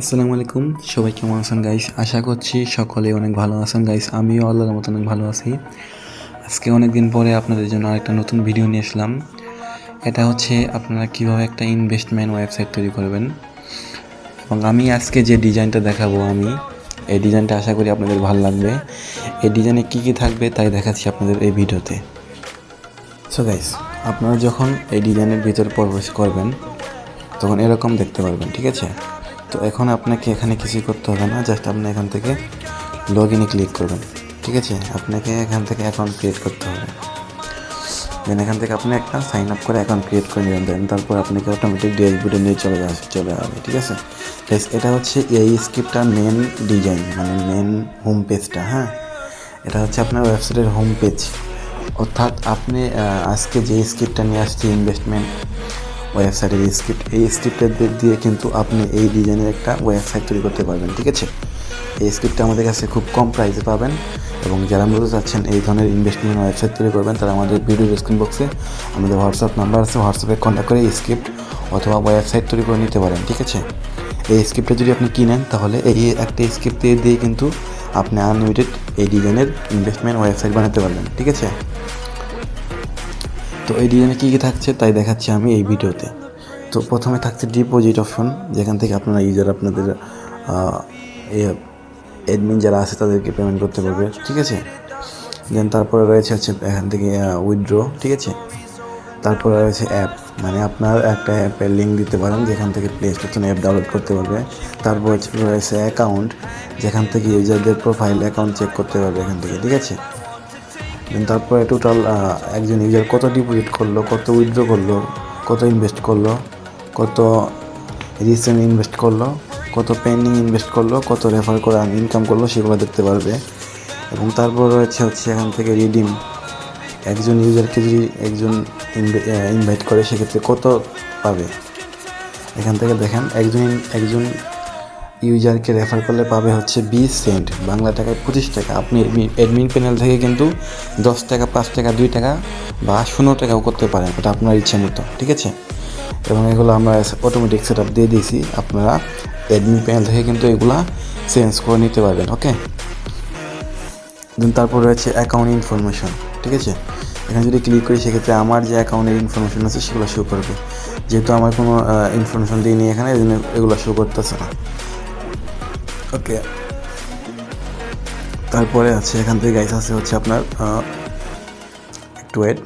আসসালামু আলাইকুম। সবাই কেমন আছেন গাইস আশা করছি সকলে অনেক ভালো আছেন গাইস আমিও আল্লাহর মতো অনেক ভালো আছি। আজকে অনেক দিন পরে আপনাদের জন্য আরেকটা নতুন ভিডিও নিয়ে আসলাম। এটা হচ্ছে আপনারা কীভাবে একটা ইনভেস্টমেন্ট ওয়েবসাইট তৈরি করবেন। এবং আমি আজকে যে ডিজাইনটা দেখাবো আমি, এই ডিজাইনটা আশা করি আপনাদের ভালো লাগবে। এই ডিজাইনে কী কী থাকবে তাই দেখাচ্ছি আপনাদের এই ভিডিওতে। সো গাইস আপনারা যখন এই ডিজাইনের ভিতর প্রবেশ করবেন, তখন এরকম দেখতে পারবেন, ঠিক আছে? তো এখন আপনাকে এখানে কিছুই করতে হবে না জাস্ট আপনি এখান থেকে লগ ইনে ক্লিক করবেন, ঠিক আছে? আপনাকে এখান থেকে অ্যাকাউন্ট ক্রিয়েট করতে হবে। দেন এখান থেকে আপনি একটা সাইন আপ করে অ্যাকাউন্ট ক্রিয়েট করে নেবেন দেন তারপর আপনাকে অটোমেটিক ড্যাশবোর্ডে নিয়ে চলে যাবে চলে যাবে, ঠিক আছে? এটা হচ্ছে এই স্ক্রিপ্টটার মেন ডিজাইন মানে মেন হোম পেজটা হ্যাঁ? এটা হচ্ছে আপনার ওয়েবসাইটের হোম পেজ অর্থাৎ আপনি আজকে যে স্ক্রিপ্টটা নিয়ে আসছি ইনভেস্টমেন্ট ওয়েবসাইটের স্ক্রিপ্ট এই স্ক্রিপ্টের দিয়ে কিন্তু আপনি এই ডিজাইনের একটা ওয়েবসাইট তৈরি করতে পারবেন, ঠিক আছে? এই স্ক্রিপ্টটা আমাদের কাছে খুব কম প্রাইসে পাবেন এবং যারা মূলত চাচ্ছেন এই ধরনের ইনভেস্টমেন্ট ওয়েবসাইট তৈরি করবেন, তারা আমাদের ভিডিও ডিসক্রিপশন বক্সে আমাদের হোয়াটসঅ্যাপ নাম্বার আছে হোয়াটসঅ্যাপে কন্ট্যাক্ট করে স্ক্রিপ্ট অথবা ওয়েবসাইট তৈরি করে নিতে পারেন, ঠিক আছে? এই স্ক্রিপ্টটা যদি আপনি কিনেন, তাহলে এই একটা স্ক্রিপ্ট দিয়ে দিয়ে কিন্তু আপনি আনলিমিটেড এই ডিজাইনের ইনভেস্টমেন্ট ওয়েবসাইট বানাতে পারবেন, ঠিক আছে? তো এই ডিজাইনে কী কী থাকছে তাই দেখাচ্ছি আমি এই ভিডিওতে। তো প্রথমে থাকছে ডিপোজিট অপশন যেখান থেকে আপনারা ইউজার আপনাদের অ্যাডমিন যারা আছে তাদেরকে পেমেন্ট করতে পারবে, ঠিক আছে? দেন তারপরে রয়েছে হচ্ছে এখান থেকে উইথড্র ঠিক আছে? তারপরে রয়েছে অ্যাপ মানে আপনার একটা অ্যাপের লিঙ্ক দিতে পারেন, যেখান থেকে প্লে স্টোর থেকে অ্যাপ ডাউনলোড করতে পারবে। তারপর রয়েছে অ্যাকাউন্ট যেখান থেকে ইউজারদের প্রোফাইল অ্যাকাউন্ট চেক করতে পারবে এখান থেকে, ঠিক আছে? দেন তারপরে টোটাল একজন ইউজার কত ডিপোজিট করল, কত উইথড্র করল, কত ইনভেস্ট করল, কত রিসেন্ট ইনভেস্ট করল, কত পেন্ডিং ইনভেস্ট করল, কত রেফার করে ইনকাম করল, সেগুলো দেখতে পারবে। এবং তারপর রয়েছে হচ্ছে এখান থেকে রিডিম একজন ইউজারকে যদি একজন ইনভাইট করে, সেক্ষেত্রে কত পাবে? এখান থেকে দেখেন, একজন একজন ইউজারকে রেফার করলে পাবে হচ্ছে বিশ সেন্ট। বাংলা টাকায় পঁচিশ টাকা। আপনি অ্যাডমিন প্যানেল থেকে কিন্তু দশ টাকা, পাঁচ টাকা, দুই টাকা বা শূন্য টাকাও করতে পারেন। ওটা আপনার ইচ্ছে মতো, ঠিক আছে? এবং এগুলো আমরা অটোমেটিক সেট দিয়ে দিয়েছি। আপনারা অ্যাডমিন প্যানেল থেকে কিন্তু এগুলা চেঞ্জ করে নিতে পারবেন ওকে দেন তারপর রয়েছে অ্যাকাউন্ট ইনফরমেশন ঠিক আছে? এখানে যদি ক্লিক করি, সেক্ষেত্রে আমার যে অ্যাকাউন্টের ইনফরমেশন আছে, সেগুলো শো করবে। যেহেতু আমার কোনো ইনফরমেশন দিইনি এখানে এগুলো শো করতেছে না। ওকে তারপরে আছে, এখান থেকে গাইস আছে হচ্ছে আপনার একটু ওয়েট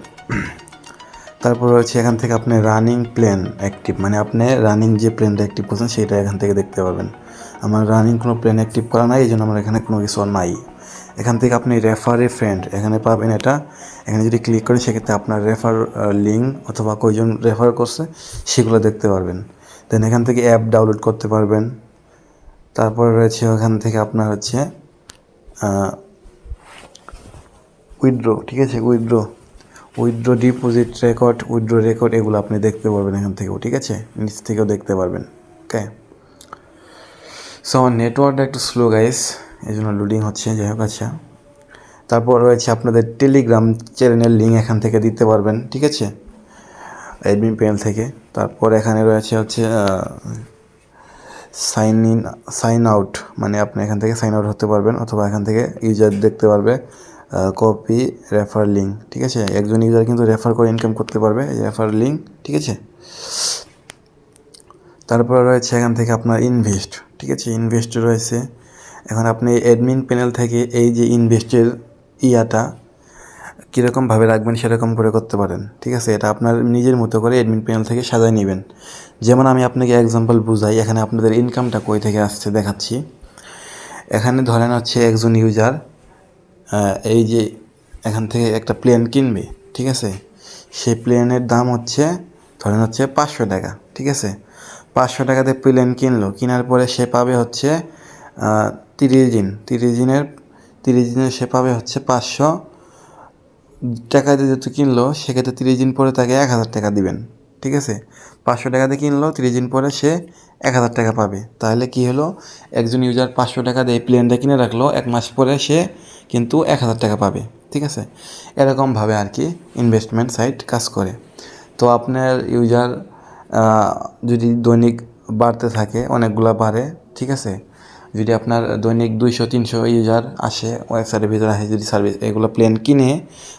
তারপর হচ্ছে এখান থেকে আপনি রানিং প্ল্যান অ্যাক্টিভ মানে আপনি রানিং যে প্ল্যানটা অ্যাক্টিভ করছেন, সেটা এখান থেকে দেখতে পাবেন আমার রানিং কোনো প্ল্যান অ্যাক্টিভ করা নাই এই জন্য আমার এখানে কোনো কিছু নাই। এখান থেকে আপনি রেফারে ফ্রেন্ড এখানে পাবেন এটা। এখানে যদি ক্লিক করেন, সেক্ষেত্রে আপনার রেফার লিঙ্ক অথবা কয়জন রেফার করছে, সেগুলো দেখতে পারবেন। দেন এখান থেকে অ্যাপ ডাউনলোড করতে পারবেন। তারপরে রয়েছে ওখান থেকে আপনার হচ্ছে উইথড্র ঠিক আছে? Withdraw withdraw deposit record withdraw record এগুলো আপনি দেখতে পারবেন এখান থেকেও, ঠিক আছে? নিচ থেকেও দেখতে পারবেন ওকে সো আমার নেটওয়ার্কটা একটু স্লো গাইস এই জন্য লোডিং হচ্ছে, যাই হোক আচ্ছা। তারপর রয়েছে আপনাদের টেলিগ্রাম চ্যানেলের লিঙ্ক এখান থেকে দিতে পারবেন, ঠিক আছে? অ্যাডমিন প্যানেল থেকে। তারপর এখানে রয়েছে হচ্ছে সাইন ইন সাইন আউট মানে আপনি এখান থেকে সাইন আউট হতে পারবেন অথবা এখান থেকে ইউজার দেখতে পারবে কপি রেফার লিঙ্ক ঠিক আছে? একজন ইউজার কিন্তু রেফার করে ইনকাম করতে পারবে রেফার লিঙ্ক ঠিক আছে? তারপরে রয়েছে এখান থেকে আপনার ইনভেস্ট ঠিক আছে? ইনভেস্ট রয়েছে। এখন আপনি অ্যাডমিন প্যানেল থেকে এই যে ইনভেস্টের ইয়াটা কীরকমভাবে রাখবেন সেরকম করে করতে পারেন, ঠিক আছে? এটা আপনার নিজের মতো করে অ্যাডমিন প্যানেল থেকে সাজায় নেবেন। যেমন আমি আপনাকে এক্সাম্পল বুঝাই, এখানে আপনাদের ইনকামটা কই থেকে আসছে দেখাচ্ছি। এখানে ধরেন হচ্ছে একজন ইউজার এই যে এখান থেকে একটা প্লেন কিনবে, ঠিক আছে? সেই প্লেনের দাম হচ্ছে, ধরেন হচ্ছে পাঁচশো টাকা, ঠিক আছে? পাঁচশো টাকাতে প্লেন কিনলো, কেনার পরে সে পাবে হচ্ছে তিরিশ দিন। তিরিশ দিনের, তিরিশ দিনে সে পাবে হচ্ছে পাঁচশো টাকা দিয়ে যেহেতু কিনলো, সেক্ষেত্রে তিরিশ দিন পরে তাকে এক হাজার টাকা দিবেন, ঠিক আছে? পাঁচশো টাকা দিয়ে কিনলো, তিরিশ দিন পরে সে এক হাজার টাকা পাবে। তাহলে কি হলো? একজন ইউজার পাঁচশো টাকা দিয়ে প্লেনটা কিনে রাখল, এক মাস পরে সে কিন্তু এক হাজার টাকা পাবে, ঠিক আছে? এরকমভাবে আর কি ইনভেস্টমেন্ট সাইট কাজ করে। তো আপনার ইউজার যদি দৈনিক বাড়তে থাকে, অনেকগুলো বাড়ে, ঠিক আছে? যদি আপনার দৈনিক দুইশো, তিনশো ইউজার আসে ওয়েবসাইটের ভিতরে আসে, যদি সার্ভিস এগুলো প্লেন কিনে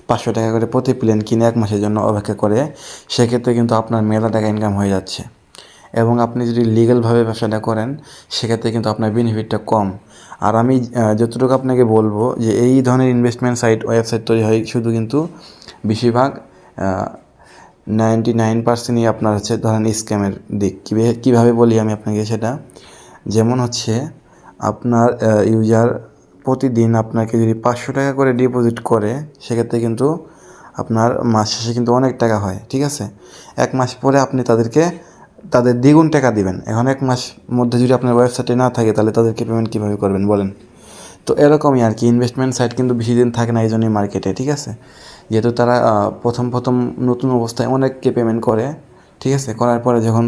পাঁচশো টাকা করে প্রতি প্লেন কিনে এক মাসের জন্য অপেক্ষা করে, সেক্ষেত্রে কিন্তু আপনার মেলা টাকা ইনকাম হয়ে যাচ্ছে। এবং আপনি যদি লিগ্যালভাবে ব্যবসাটা করেন, সেক্ষেত্রে কিন্তু আপনার বেনিফিটটা কম। আর আমি যতটুকু আপনাকে বলব যে এই ধরনের ইনভেস্টমেন্ট সাইট ওয়েবসাইট তৈরি হয় শুধু কিন্তু বেশিরভাগ নাইনটি নাইন পার্সেন্টই আপনার হচ্ছে ধরেন স্ক্যামের দিক। কীভাবে বলি আমি আপনাকে সেটা? যেমন হচ্ছে আপনার ইউজার প্রতিদিন আপনাকে যদি পাঁচশো টাকা করে ডিপোজিট করে, সেক্ষেত্রে কিন্তু আপনার মাস শেষে কিন্তু অনেক টাকা হয়, ঠিক আছে? এক মাস পরে আপনি তাদেরকে, তাদের দ্বিগুণ টাকা দিবেন। এখন এক মাস মধ্যে যদি আপনার ওয়েবসাইটে না থাকে, তাহলে তাদেরকে পেমেন্ট কীভাবে করবেন, বলেন? তো এরকমই আর কি ইনভেস্টমেন্ট সাইট কিন্তু বেশি দিন থাকে না এই জন্যই মার্কেটে ঠিক আছে? যেহেতু তারা প্রথম প্রথম নতুন অবস্থায় অনেককে পেমেন্ট করে, ঠিক আছে? করার পরে যখন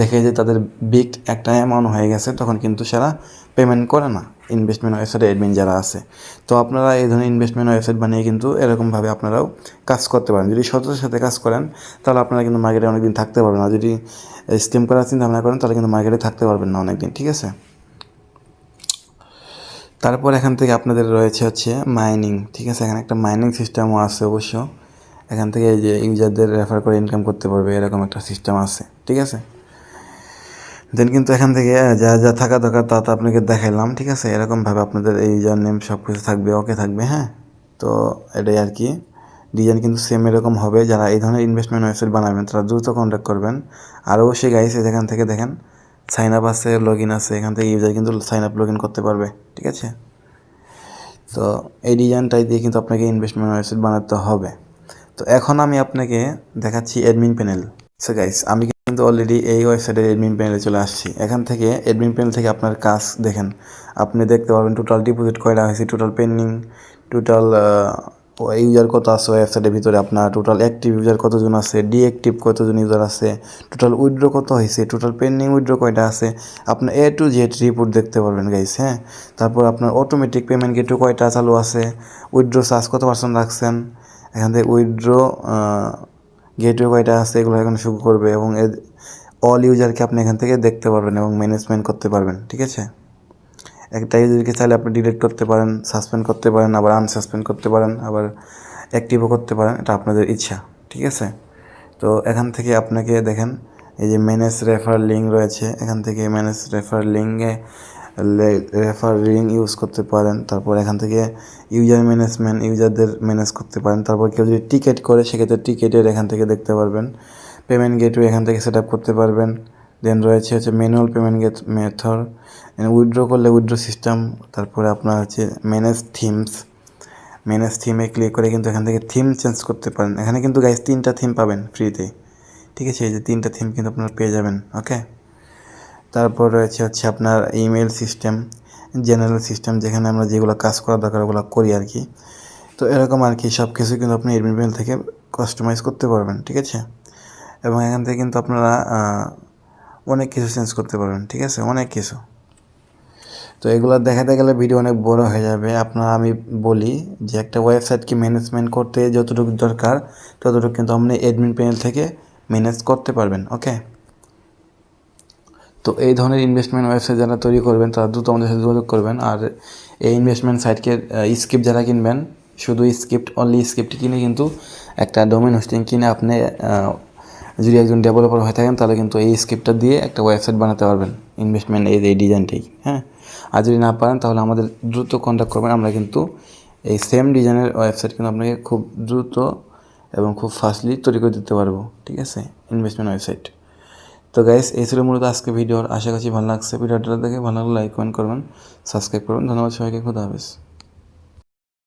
দেখে যে তাদের বিগ একটা অ্যামাউন্ট হয়ে গেছে, তখন কিন্তু সেরা পেমেন্ট করে না ইনভেস্টমেন্ট ওয়েবসাইট অ্যাডমিন যারা আছে। তো আপনারা এই ধরনের ইনভেস্টমেন্ট ওয়েবসাইট বানিয়ে কিন্তু এরকমভাবে আপনারাও কাজ করতে পারেন। যদি সততার সাথে কাজ করেন, তাহলে আপনারা কিন্তু মার্কেটে অনেকদিন থাকতে পারবেন আর যদি স্কিম করার চিন্তা ভাবনা করেন, তাহলে কিন্তু মার্কেটে থাকতে পারবেন না অনেকদিন, ঠিক আছে? তারপর এখান থেকে আপনাদের রয়েছে হচ্ছে মাইনিং ঠিক আছে? এখানে একটা মাইনিং সিস্টেমও আছে অবশ্য। এখান থেকে যে ইউজারদের রেফার করে ইনকাম করতে পারবে, এরকম একটা সিস্টেম আছে, ঠিক আছে? দেন কিন্তু এখান থেকে যা যা থাকা দরকার তা তো আপনাকে দেখাইলাম, ঠিক আছে? এরকমভাবে আপনাদের এই ইউজার নেম সব কিছু থাকবে ওকে থাকবে হ্যাঁ? তো এটাই আর কি। ডিজাইন কিন্তু সেম এরকম হবে, যারা এই ধরনের ইনভেস্টমেন্ট ওয়েবসাইট বানাবেন, তারা দ্রুত কন্ট্যাক্ট করবেন। আর অবশ্যই গাইস এখান থেকে দেখেন সাইন আপ আছে লগ ইন আছে, এখান থেকে ইউজার কিন্তু সাইন আপ লগ ইন করতে পারবে, ঠিক আছে? তো এই ডিজাইনটাই দিয়ে কিন্তু আপনাকে ইনভেস্টমেন্ট ওয়েবসাইট বানাতে হবে। তো এখন আমি আপনাকে দেখাচ্ছি অ্যাডমিন প্যানেল সো গাইস আমি কিন্তু অলরেডি এই ওয়েবসাইটের অ্যাডমিন প্যানেলে চলে আসছি। এখান থেকে অ্যাডমিন প্যানেল থেকে আপনার কাজ দেখেন। আপনি দেখতে পারবেন টোটাল ডিপোজিট কয়টা হয়েছে টোটাল পেন্ডিং টোটাল ইউজার কত আছে ওয়েবসাইটের ভিতরে আপনার টোটাল অ্যাক্টিভ ইউজার কতজন আছে ডিঅ্যাক্টিভ কতজন ইউজার আছে টোটাল উইথড্র কত হয়েছে টোটাল পেন্ডিং উইড্রো কয়টা আছে আপনার এ টু জেড রিপোর্ট দেখতে পারবেন গাইস হ্যাঁ? তারপর আপনার অটোমেটিক পেমেন্ট গেটও কয়টা চালু আছে উইড্রো চার্জ কত পার্সেন্ট রাখছেন, এখান থেকে উইথড্র গেটওয়ে কয়টা আছে এগুলো এখন শুরু করবে এবং অল ইউজারকে আপনি এখান থেকে দেখতে পারবেন এবং ম্যানেজমেন্ট করতে পারবেন, ঠিক আছে? একটা ইউজারকে চাইলে আপনি ডিলিট করতে পারেন সাসপেন্ড করতে পারেন, আবার আনসাসপেন্ড করতে পারেন, আবার অ্যাক্টিভও করতে পারেন, এটা আপনাদের ইচ্ছা, ঠিক আছে? তো এখান থেকে আপনাকে দেখেন, এই যে ম্যানেজ রেফার লিঙ্ক রয়েছে, এখান থেকে ম্যানেজ রেফার লিঙ্কে রেফার ইউজ করতে পারেন, তারপর এখান থেকে ইউজার ম্যানেজমেন্ট ইউজারদের ম্যানেজ করতে পারেন, তারপর কেউ যদি টিকিট করে, সেক্ষেত্রে টিকিটের এখান থেকে দেখতে পারবেন। পেমেন্ট গেটওয়ে এখান থেকে সেট আপ করতে পারবেন। দেন রয়েছে হচ্ছে manual payment gate method withdraw করলে উইড্রো সিস্টেম তারপরে আপনার হচ্ছে ম্যানেজ থিমস ম্যানেজ থিমে ক্লিক করে কিন্তু এখান থেকে থিম চেঞ্জ করতে পারেন। এখানে কিন্তু গাইস তিনটা থিম পাবেন ফ্রিতে ঠিক আছে, এই যে তিনটা থিম কিন্তু আপনারা পেয়ে যাবেন ওকে তারপর রয়েছে হচ্ছে আপনার ইমেল সিস্টেম জেনারেল সিস্টেম যেখানে আমরা যেগুলো কাজ করা দরকার ওগুলো করি আর কি। তো এরকম আর কি সব কিছু কিন্তু আপনি এডমিন থেকে কাস্টমাইজ করতে পারবেন, ঠিক আছে? এবং এখান থেকে কিন্তু আপনারা অনেক কিছু চেঞ্জ করতে পারবেন, ঠিক আছে? অনেক কিছু। তো এগুলো দেখাতে গেলে ভিডিও অনেক বড় হয়ে যাবে। আপনার আমি বলি যে একটা ওয়েবসাইটকে ম্যানেজমেন্ট করতে যতটুকু দরকার, ততটুকু কিন্তু আপনি অ্যাডমিন প্যানেল থেকে ম্যানেজ করতে পারবেন ওকে তো এই ধরনের ইনভেস্টমেন্ট ওয়েবসাইট যারা তৈরি করবেন, তারা দ্রুত আমাদের সাথে যোগাযোগ করবেন। আর এই ইনভেস্টমেন্ট সাইটকে স্ক্রিপ্ট যারা কিনবেন, শুধু স্ক্রিপ্ট অনলি স্ক্রিপ্ট কিনে কিন্তু একটা ডোমেন হোস্টিং কিনে আপনি যদি একজন ডেভেলপার হয়ে থাকেন, তাহলে কিন্তু এই স্ক্রিপ্টটা দিয়ে একটা ওয়েবসাইট বানাতে পারবেন ইনভেস্টমেন্ট এই এই ডিজাইনটাই হ্যাঁ? আর যদি না পারেন, তাহলে আমাদের দ্রুত কন্ট্যাক্ট করবেন। আমরা কিন্তু এই সেম ডিজাইনের ওয়েবসাইট কিন্তু আপনাকে খুব দ্রুত এবং খুব ফাস্টলি তৈরি করে দিতে পারব। ঠিক আছে? ইনভেস্টমেন্ট ওয়েবসাইট তো গাইস এই ছিল মূলত আজকে ভিডিওর আশা করছি ভালো লাগছে। ভিডিওটা দেখে ভালো লাগলে লাইক কমেন্ট করবেন সাবস্ক্রাইব করবেন। ধন্যবাদ সবাইকে, খুদা হাফেজ।